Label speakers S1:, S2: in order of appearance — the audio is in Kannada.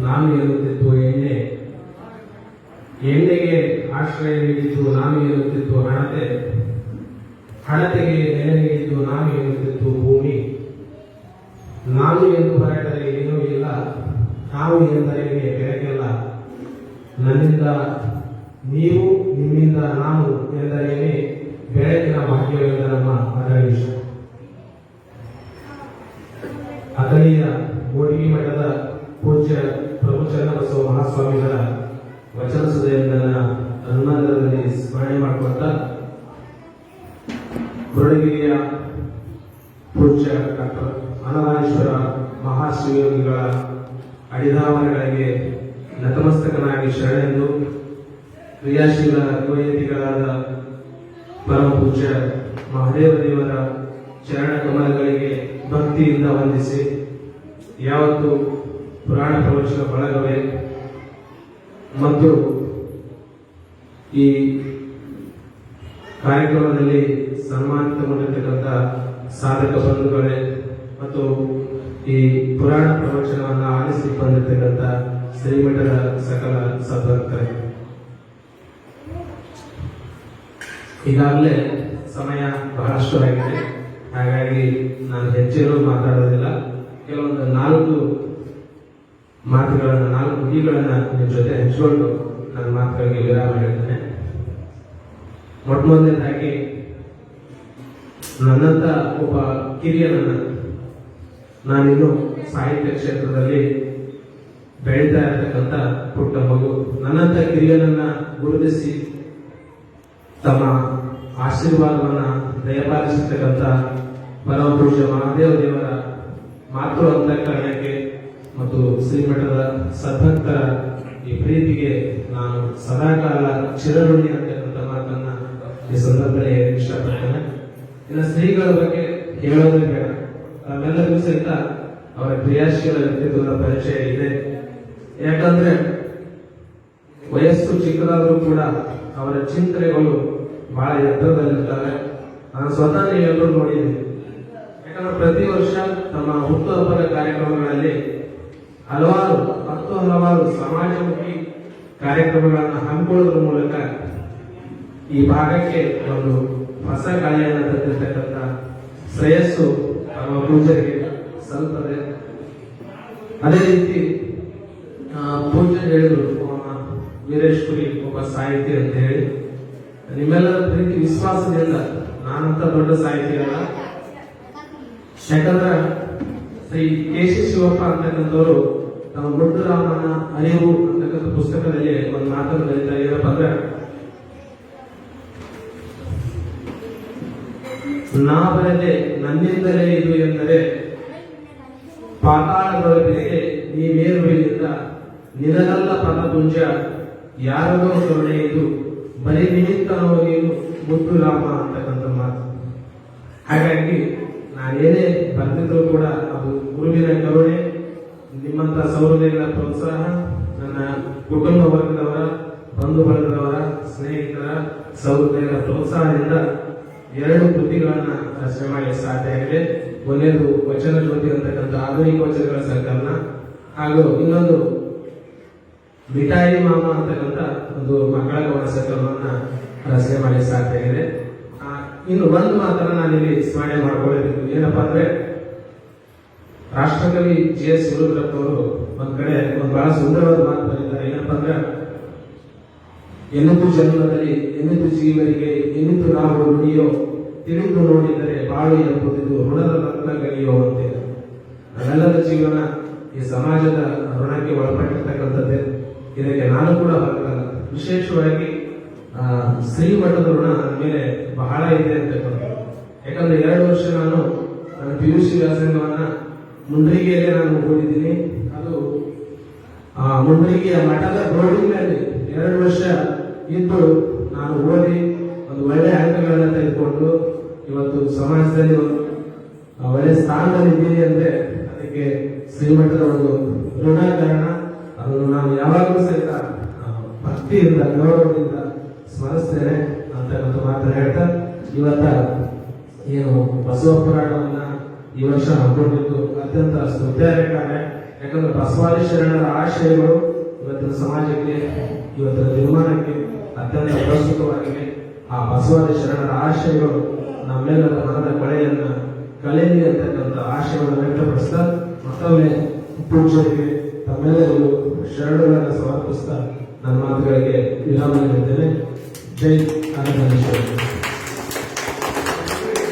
S1: ನಾನು ಎನ್ನುತ್ತಿದ್ದು ಎಣ್ಣೆ. ಎಣ್ಣೆಗೆ ಆಶ್ರಯ ನೀಡಿದ್ದು ನಾನು ಎನ್ನುತ್ತಿದ್ದು ಹಣತೆ. ಹಣತೆಗೆ ನೆಲೆ ನೀಡಿದ್ದು ನಾನು ಎನ್ನುತ್ತಿದ್ದು ಭೂಮಿ. ನಾನು ಎಂದು ಹೊರಟರೆ ಏನೂ ಇಲ್ಲ. ನಾವು ಎಂದರೆ ಬೆಳಕಿಲ್ಲ. ನನ್ನಿಂದ ನೀವು, ನಿಮ್ಮಿಂದ ನಾನು ಎಂದರೇನೆ ಬೆಳಕಿನ ಭಾಗ್ಯವೆಂದ ನಮ್ಮ ಅದರೀಶ ಅಗಲಿಯ ಗೋಡಿಗೆ ಮಠದ ಪೂಜ್ಯ ಪ್ರಭು ಚನ್ನಬಸವ ಮಹಾಸ್ವಾಮಿಗಳ ವಚನ ಸುದಯನ ಅನುಮಾನದಲ್ಲಿ ಸ್ಮರಣೆ ಮಾಡಿಕೊಟ್ಟ ಬುರುಡಗಿರಿಯ ಪೂಜ್ಯ ಡಾಕ್ಟರ್ ಅನವಾನೇಶ್ವರ ಮಹಾಶಿವಯೋಗಿಗಳ ಅಡಿಧಾವನೆಗಳಿಗೆ ನತಮಸ್ತಕನಾಗಿ ಶರಣೆಂದು ಕ್ರಿಯಾಶೀಲ ಯುವಯತಿಗಳಾದ ಪರಮ ಪೂಜ್ಯ ಮಹಾದೇವ ದೇವರ ಚರಣ ಕಮಲಗಳಿಗೆ ಭಕ್ತಿಯಿಂದ ವಂದಿಸಿ ಯಾವತ್ತು ಪುರಾಣ ಪ್ರವಚನ ಬಳಗವೇ? ಮತ್ತು ಈ ಕಾರ್ಯಕ್ರಮದಲ್ಲಿ ಸನ್ಮಾನಿತಗೊಂಡಿರ್ತಕ್ಕಂಥ ಸಾಧಕ ಬಂಧುಗಳೇ ಮತ್ತು ಈ ಪುರಾಣ ಪ್ರವಚನವನ್ನು ಆಲಿಸಿ ಬಂದಿರತಕ್ಕಂಥ ಶ್ರೀಮಠದ ಸಕಲ ಸದ್ಭಕ್ತರೇ. ಈಗಾಗಲೇ ಸಮಯ ಬಹಳಷ್ಟು ಆಗಿದೆ. ಹಾಗಾಗಿ ನಾನು ಹೆಚ್ಚೇನೂ ಮಾತಾಡೋದಿಲ್ಲ. ಕೆಲವೊಂದು ನಾಲ್ಕು ಮಾತುಗಳನ್ನು, ನಾಲ್ಕು ನುಡಿಗಳನ್ನ ನಿಮ್ಮ ಜೊತೆ ಹಂಚಿಕೊಂಡು ನನ್ನ ಮಾತುಗಳಿಗೆ ವಿರಾಮ ಹೇಳ್ತೇನೆ. ಮೊಟ್ಟ ಮೊದಲನೇದಾಗಿ ನನ್ನಂತ ಒಬ್ಬ ಕಿರಿಯನನ್ನ ನಾನಿನ್ನು ಸಾಹಿತ್ಯ ಕ್ಷೇತ್ರದಲ್ಲಿ ಬೆಳೀತಾ ಇರತಕ್ಕಂಥ ಪುಟ್ಟ ಮಗು. ನನ್ನಂತ ಕಿರಿಯನನ್ನ ಗುರುತಿಸಿ ತಮ್ಮ ಆಶೀರ್ವಾದವನ್ನ ದಯಪಾಲಿಸತಕ್ಕಂಥ ಪರಮಪುರುಷ ಮಹಾದೇವ ದೇವರ ಮಾತೃ ಅಂತಃಕರಣಕ್ಕೆ ಮತ್ತು ಶ್ರೀಮಠದ ಸದ್ಭಕ್ತರ ಈ ಪ್ರೀತಿಗೆ ನಾನು ಸದಾಕಾಲ ಚಿರಋಣಿ ಅಂತಕ್ಕಂಥ ಮಾತನ್ನ ಈ ಸಂದರ್ಭದಲ್ಲಿ ಇಷ್ಟಪಡ್ತೇನೆ. ಇನ್ನು ಸ್ನೇಹಿತರ ಬಗ್ಗೆ ಹೇಳೋದೇ ಬೇಡ. ನಮ್ಮೆಲ್ಲರಿಗೂ ಸಹಿತ ಅವರ ಕ್ರಿಯಾಶೀಲ ವ್ಯಕ್ತಿತ್ವದ ಪರಿಚಯ ಇದೆ. ಯಾಕಂದ್ರೆ ವಯಸ್ಸು ಚಿಕ್ಕದಾದರೂ ಕೂಡ ಅವರ ಚಿಂತನೆಗಳು ಬಹಳ ಎತ್ತರದಲ್ಲಿರ್ತವೆ. ನಾನು ಸ್ವತಃ ಎಲ್ಲರೂ ನೋಡಿದ್ದೀನಿ ಯಾಕಂದ್ರೆ ಪ್ರತಿ ವರ್ಷ ತಮ್ಮ ಹುಟ್ಟುಹಬ್ಬದ ಕಾರ್ಯಕ್ರಮಗಳಲ್ಲಿ ಹಲವಾರು ಹತ್ತು ಹಲವಾರು ಸಮಾಜಮುಖಿ ಕಾರ್ಯಕ್ರಮಗಳನ್ನು ಹಮ್ಮಿಕೊಳ್ಳುವುದರ ಮೂಲಕ ಈ ಭಾಗಕ್ಕೆ ಒಂದು ಹೊಸ ಗಾಳಿಯನ್ನು ತಂದಿರತಕ್ಕಂಥ ಶ್ರೇಯಸ್ಸು ನಮ್ಮ ಪೂಜೆಗೆ ಸಲ್ಲುತ್ತದೆ. ಅದೇ ರೀತಿ ಪೂಜೆ ಹೇಳಿದರು ವೀರೇಶ್ ಪುರಿ ಒಬ್ಬ ಸಾಹಿತಿ ಅಂತ ಹೇಳಿ. ನಿಮ್ಮೆಲ್ಲರ ಪ್ರೀತಿ, ವಿಶ್ವಾಸದಿಂದ ನಾನಂತ ದೊಡ್ಡ ಸಾಹಿತಿ ಅಲ್ಲ ಯಾಕಂದ್ರೆ ಶ್ರೀ ಸಿ ಶಿವಪ್ಪ ತಮ್ಮ ನಮ್ಮ ಮುದ್ದುರಾಮನ ಅರಿವು ಅಂತಕ್ಕಂಥ ಪುಸ್ತಕದಲ್ಲಿ ಒಂದು ಮಾತನ್ನು ಬರೀತಾ ಅಂದ್ರೆ, ನಾ ಬರದೆ ನನ್ನಿಂದಲೇ ಇದು ಎಂದರೆ ಪಾತಾಳದೊಳಗೆ ನೀವೇರುವಿನಿಂದ ನಿನಗಲ್ಲ ಪದಪುಂಜ ಯಾರದೋ ಕರುಣೆ ಇದು. ಬರೀ ನಿಮಿತ್ತನೋ ನೀನು ಮುದ್ದು ರಾಮ ಅಂತಕ್ಕಂಥ ಮಾತು. ಹಾಗಾಗಿ ನಾನೇನೇ ಬಂದಿದ್ರು ಕೂಡ ಅದು ಗುರುವಿನ ಕರುಣೆ, ನಿಮ್ಮಂತ ಸೌಹೃದಯಗಳ ಪ್ರೋತ್ಸಾಹ, ನನ್ನ ಕುಟುಂಬ ವರ್ಗದವರ, ಬಂಧು ಬಳಗದವರ ಸ್ನೇಹಿತರ ಸೌಹೃದಯಗಳ ಪ್ರೋತ್ಸಾಹದಿಂದ ಎರಡು ಕೃತಿಗಳನ್ನ ರಚನೆ ಮಾಡಿ ಸಾಧ್ಯ ಆಗಿದೆ. ಒಂದೇದು ವಚನ ಜ್ಯೋತಿ ಅಂತಕ್ಕಂಥ ಆಧುನಿಕ ವಚನಗಳ ಸಂಕಲನ ಹಾಗೂ ಇನ್ನೊಂದು ಮಿಠಾಯಿ ಮಾಮ ಅಂತಕ್ಕಂಥ ಒಂದು ಮಕ್ಕಳ ಗೌರವ ಸಂಕಲನವನ್ನ ರಚನೆ ಮಾಡಿ ಸಾಧ್ಯ ಆಗಿದೆ. ಇನ್ನು ಒಂದು ಮಾತನ್ನ ನಾನಿಲ್ಲಿ ಸ್ಮರಣೆ ಮಾಡ್ಕೊಳ್ಬೇಕು ಏನಪ್ಪಾ ಅಂದ್ರೆ ರಾಷ್ಟ್ರಕವಿ ಜಿ ಎಸ್ ಅವರು ಒಂದ್ ಕಡೆ ಒಂದು ಬಹಳ ಸುಂದರವಾದ ಮಾತು ಬರೀತಾರೆ ಏನಪ್ಪಾ ಅಂದ್ರೆ, ಎನ್ನಿತು ಜನ್ಮದಲ್ಲಿ, ಎನ್ನಿತು ಜೀವರಿಗೆ, ಎನ್ನಿತು ನಾವು ನುಡಿಯೋ, ತಿಳಿದು ನೋಡಿದರೆ ಬಾಳು ಎಂಬುದು ಋಣದ ರತ್ನ ಕಲಿಯೋ ಅಂತೆ. ನಮ್ಮೆಲ್ಲರ ಜೀವನ ಈ ಸಮಾಜದ ಋಣಕ್ಕೆ ಒಳಪಟ್ಟಿರ್ತಕ್ಕಂಥದ್ದೇ. ಇದಕ್ಕೆ ನಾನು ಕೂಡ ಹೊರಗಲ್ಲ ವಿಶೇಷವಾಗಿ ಆ, ಶ್ರೀಮಠದ ಋಣ ನನ್ನ ಮೇಲೆ ಬಹಳ ಇದೆ ಅಂತ ಯಾಕಂದ್ರೆ ಎರಡು ವರ್ಷ ನಾನು ನನ್ನ ಪಿ ಯು ಸಿ ವ್ಯಾಸಂಗವನ್ನ ಮುಂಡ್ರಿಗೆಯಲ್ಲೇ ನಾನು ಓದಿದ್ದೀನಿ. ಅದು ಮುಂಡ್ರಿಗೆಯ ಮಠದ ಮೇಲೆ ಎರಡು ವರ್ಷ ಇದ್ದು ನಾನು ಓದಿ ಒಂದು ಒಳ್ಳೆ ಅಂಕಗಳನ್ನ ತೆಗೆದುಕೊಂಡು ಇವತ್ತು ಸಮಾಜದಲ್ಲಿ ಒಂದು ಒಳ್ಳೆ ಸ್ಥಾನದಲ್ಲಿ ಇದ್ದೀನಿ ಅಂದ್ರೆ ಅದಕ್ಕೆ ಶ್ರೀಮಠದ ಒಂದು ಋಣ ಕಾರಣ ಅದನ್ನು ನಾನು ಯಾವಾಗಲೂ ಸಹಿತ ಭಕ್ತಿಯಿಂದ ಗೌರವದಿಂದ ಸ್ಮರಿಸ್ತೇನೆ ಅಂತಕ್ಕಂಥ ಮಾತ್ರ ಹೇಳ್ತಾ, ಇವತ್ತ ಏನು ಬಸವ ಪುರಾಣವನ್ನ ಈ ವರ್ಷ ಹಮ್ಮಿಕೊಂಡಿದ್ದು ಅತ್ಯಂತ ಸ್ತುತ್ಯಾರ್ಹ ಯಾಕಂದ್ರೆ ಬಸವಾದಿ ಶರಣರ ಆಶಯಗಳು ಇವತ್ತಿನ ಸಮಾಜಕ್ಕೆ, ಇವತ್ತಿನ ನಿರ್ಮಾಣಕ್ಕೆ ಅತ್ಯಂತ ಪ್ರಸ್ತುತವಾಗಿವೆ ಆ ಬಸವಾದಿ ಶರಣರ ಆಶಯಗಳು ನಮ್ಮೆಲ್ಲರ ಮನದ ಕಳೆಯನ್ನ ಕಳೆಯಲಿ ಅಂತಕ್ಕಂಥ ಆಶಯಗಳನ್ನು ವ್ಯಕ್ತಪಡಿಸ್ತಾ, ಮತ್ತೊಮ್ಮೆ ಪೂಜೆಗೆ ತಮ್ಮೆಲ್ಲರಿಗೂ ಶರಣರನ್ನು ಸಮರ್ಪಿಸ್ತಾ ನನ್ನ ಮಾತುಗಳಿಗೆ ವಿರಾಮ ನೀಡುತ್ತೇನೆ. ಜೈ ಆನಂದ